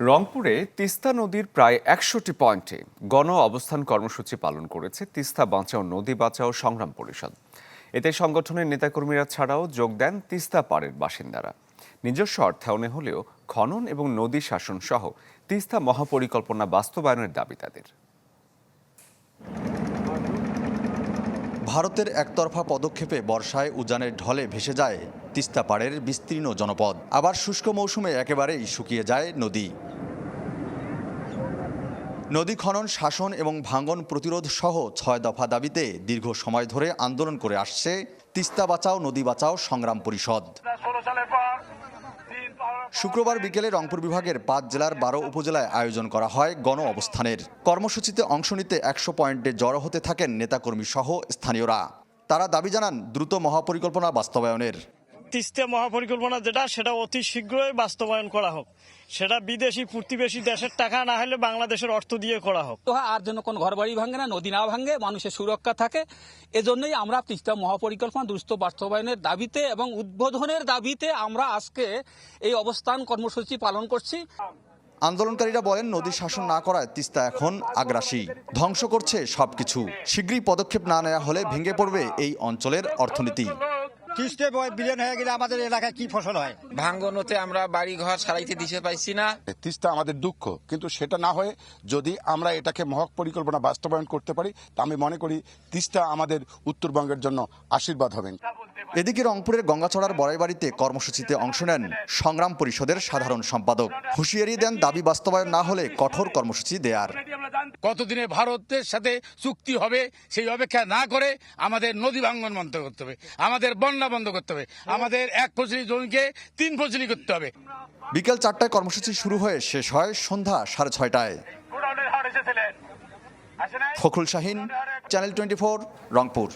রংপুরে তিস্তা নদীর প্রায় একশোটি পয়েন্টে গণ অবস্থান কর্মসূচি পালন করেছে তিস্তা বাঁচাও, নদী বাঁচাও সংগ্রাম পরিষদ। এতে সংগঠনের নেতাকর্মীরা ছাড়াও যোগ দেন তিস্তা পাড়ের বাসিন্দারা। নিজস্ব অর্থায়নে হলেও খনন এবং নদী শাসন সহ তিস্তা মহাপরিকল্পনা বাস্তবায়নের দাবি তাদের। ভারতের একতরফা পদক্ষেপে বর্ষায় উজানের ঢলে ভেসে যায় তিস্তা পাড়ের বিস্তীর্ণ জনপদ। আবার শুষ্ক মৌসুমে একেবারেই শুকিয়ে যায় নদী। নদী খনন, শাসন এবং ভাঙন প্রতিরোধ সহ ছয় দফা দাবিতে দীর্ঘ সময় ধরে আন্দোলন করে আসছে তিস্তা বাঁচাও, নদী বাঁচাও সংগ্রাম পরিষদ। শুক্রবার বিকেলে রংপুর বিভাগের পাঁচ জেলার বারো উপজেলায় আয়োজন করা হয় গণ অবস্থানের। কর্মসূচিতে অংশ নিতে একশো পয়েন্টে জড়ো হতে থাকেন নেতাকর্মী সহ স্থানীয়রা। তারা দাবি জানান, দ্রুত মহাপরিকল্পনা বাস্তবায়নের। তিস্তা মহাপরিকল্পনা যেটা সেটা অতি শীঘ্রই বাস্তবায়ন করা হোক। সেটা বিদেশি প্রতিবেশী দেশের টাকা না হলে বাংলাদেশের অর্থ দিয়ে করা হোক। তো হয় আর যেন কোনো ঘর বাড়ি ভাঙে না নদী না ভাঙে মানুষের সুরক্ষা থাকে এজন্যই আমরা তিস্তা মহাপরিকল্পনা দ্রুত বাস্তবায়নের দাবিতে এবং উদ্বোধনের দাবিতে আমরা আজকে এই অবস্থান কর্মসূচি পালন করছি। আন্দোলনকারীরা বলেন নদী শাসন না করায় তিস্তা এখন আগ্রাসী। ধ্বংস করছে সবকিছু। শীঘ্রই পদক্ষেপ না নেওয়া হলে ভেঙে পড়বে এই অঞ্চলের অর্থনীতি। তিস্তে বিলীন হয়ে গেলে আমাদের এলাকায় কি ফসল হয়? ভাঙ্গনতে আমরা বাড়ি ঘর সারাইতে দিতে পাইছি না। তিস্তা আমাদের দুঃখ কিন্তু সেটা না হয়ে যদি আমরা এটাকে মহক পরিকল্পনা বাস্তবায়ন করতে পারি তা আমি মনে করি তিস্তা আমাদের উত্তরবঙ্গের জন্য আশীর্বাদ হবেন। এদিকে রংপুরের গঙ্গাচড়ার বড়াইবাড়িতে কর্মসূচিতে অংশ নেন সংগ্রাম পরিষদের সাধারণ সম্পাদক। হুঁশিয়ারি দেন দাবি বাস্তবায়ন না হলে কঠোর কর্মসূচি দেয়ার। কতদিনে ভারতের সাথে চুক্তি হবে সেই অপেক্ষা না করে আমাদের নদী ভাঙ্গন বন্ধ করতে হবে আমাদের বন্যা বন্ধ করতে হবে আমাদের এক ফসলি জমিকে তিন ফসলি করতে হবে। বিকেল চারটায় কর্মসূচি শুরু হয়ে শেষ হয় সন্ধ্যা সাড়ে ছয়টায়। Fakhrul Shahin channel twenty Rangpur.